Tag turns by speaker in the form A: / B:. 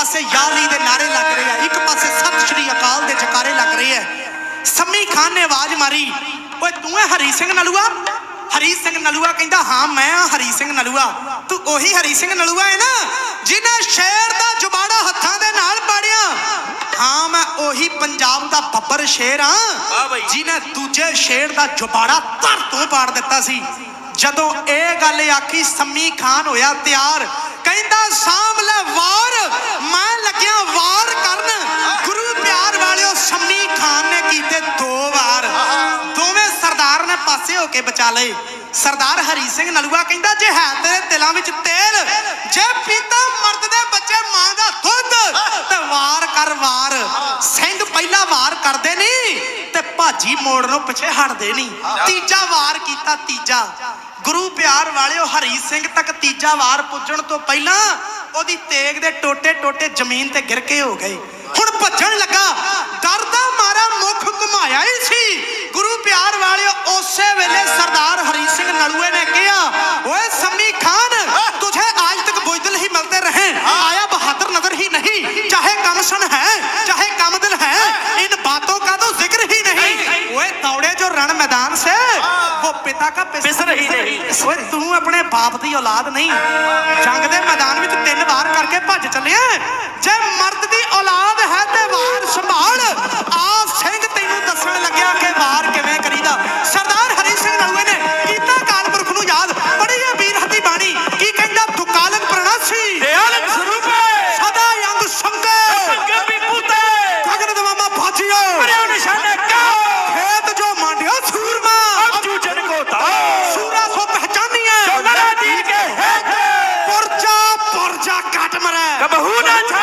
A: ਪਾਸੇ ਯਾਲੀ ਦੇ ਨਾਰੇ ਲੱਗ ਰਹੇ ਆ। ਇੱਕ ਪਾਸੇ ਸਤਿ ਸ਼੍ਰੀ ਅਕਾਲ ਦੇ ਜਕਾਰੇ ਲੱਗ ਰਹੇ ਆ। ਸੰਮੀ ਖਾਨ ਨੇ ਆਵਾਜ਼ ਮਾਰੀ ਓਏ ਤੂੰ ਹੈ ਹਰੀ ਸਿੰਘ ਨਲੂਆ? ਹਰੀ ਸਿੰਘ ਨਲੂਆ ਕਹਿੰਦਾ ਹਾਂ ਮੈਂ ਆ ਹਰੀ ਸਿੰਘ ਨਲੂਆ। ਤੂੰ ਉਹੀ ਹਰੀ ਸਿੰਘ ਨਲੂਆ ਹੈ ਨਾ ਜਿਹਨੇ ਸ਼ੇਰ ਦਾ ਜੁਬਾੜਾ ਹੱਥਾਂ ਦੇ ਨਾਲ ਪਾੜਿਆ। ਹਾਂ ਮੈਂ ਉਹੀ ਪੰਜਾਬ ਦਾ ਬੱਬਰ ਸ਼ੇਰ। ਹਾਂ ਜਿਹਨੇ ਦੂਜੇ ਸ਼ੇਰ ਦਾ ਜੁਬਾੜਾ ਧਰ ਤੋਂ ਪਾੜ ਦਿੱਤਾ ਸੀ। ਜਦੋਂ ਇਹ ਗੱਲ ਆਖੀ ਸੰਮੀ ਖਾਨ ਹੋਇਆ ਤਿਆਰ ਕਹਿੰਦਾ, ਸਾਂਭ ਲੈ ਵਾਰ। ਮੈਂ ਲੱਗਿਆ ਵਾਰ ਕਰਨ। ਗੁਰੂ ਪਿਆਰ ਵਾਲਿਓ, ਸੰਮੀ ਖਾਨ ਨੇ ਕੀਤੇ ਦੋ ਵਾਰ। ਦੋਵੇਂ ਸਰਦਾਰ ਨੇ ਪਾਸੇ ਹੋ ਕੇ ਬਚਾ ਲਏ। ਸਰਦਾਰ ਹਰੀ ਸਿੰਘ ਨਲੂਆ ਕਹਿੰਦਾ, ਜੇ ਹੈ ਤੇਰੇ ਦਿਲਾਂ ਵਿੱਚ ਤੇਲ, ਜੇ ਪੀਤਾ ਮਰਦ ਦੇ ਬੱਚੇ ਮਾਂ ਦਾ ਦੁੱਧ, ਤੇ ਵਾਰ ਕਰ ਵਾਰ। ਸਿੰਘ ਪਹਿਲਾ ਵਾਰ ਕਰਦੇ ਨਹੀਂ, ਤੇ ਭਾਜੀ ਮੋੜ ਨੂੰ ਪਿੱਛੇ ਹਟਦੇ ਨਹੀਂ। ਤੀਜਾ ਵਾਰ ਕੀਤਾ ਤੀਜਾ। ਗੁਰੂ ਪਿਆਰ ਵਾਲਿਓ, ਹਰੀ ਸਿੰਘ ਤੱਕ ਤੀਜਾ ਵਾਰ ਪੁੱਜਣ ਤੋਂ ਪਹਿਲਾਂ ਉਹਦੀ ਤੇਗ ਦੇ ਟੋਟੇ ਟੋਟੇ ਜ਼ਮੀਨ ਤੇ ਗਿਰ ਕੇ ਹੋ ਗਏ। ਹੁਣ ਭੱਜਣ ਲੱਗਾ, ਡਰ ਮਾਰਾ ਮੁਖ ਘੁਮਾਇਆ ਹੀ ਸੀ। ਗੁਰੂ ਪਿਆਰ ਵਾਲਿਓ, ਉਸੇ ਵੇਲੇ ਸਰਦਾਰ ਹਰੀ ਸਿੰਘ ਨਲੂਏ ਨੇ ਕਿਹਾ, ਓਏ ਸੰਮੀ ਖਾਨ, ਤੁਝੇ ਆਜ ਤੱਕ ਬੁਜਦਲ ਹੀ ਮਿਲਦੇ ਰਹੇ। ਆਇਆ ਬਹਾਦਰ ਨਗਰ ਹੀ ਨਹੀਂ। ਚਾਹੇ ਕਮਸ਼ਨ ਹੈ, ਚਾਹੇ ਕਮਦਲ ਹੈ, ਇਨ ਬਾਤੋਂ ਕਾ ਤੋ ਜ਼ਿਕਰ ਹੀ ਨਹੀਂ। ਓਏ ਤੌੜੇ ਜੋ ਰਣ ਮੈਦਾਨ ਸੇ वो पिता का
B: पिसर ही नहीं।
A: ਓਏ ਤੂੰ ਆਪਣੇ ਬਾਪ ਦੀ ਔਲਾਦ ਨਹੀਂ ਜੰਗ ਦੇ ਮੈਦਾਨ ਵਿੱਚ ਤਿੰਨ ਵਾਰ ਕਰਕੇ ਭੱਜ ਚੱਲਿਆ ਜੇ ਮਰਦ ਦੀ ਔਲਾਦ ਹੈ ਤੇ ਵਾਰ ਸੰਭਾਲ
B: Kama huna cha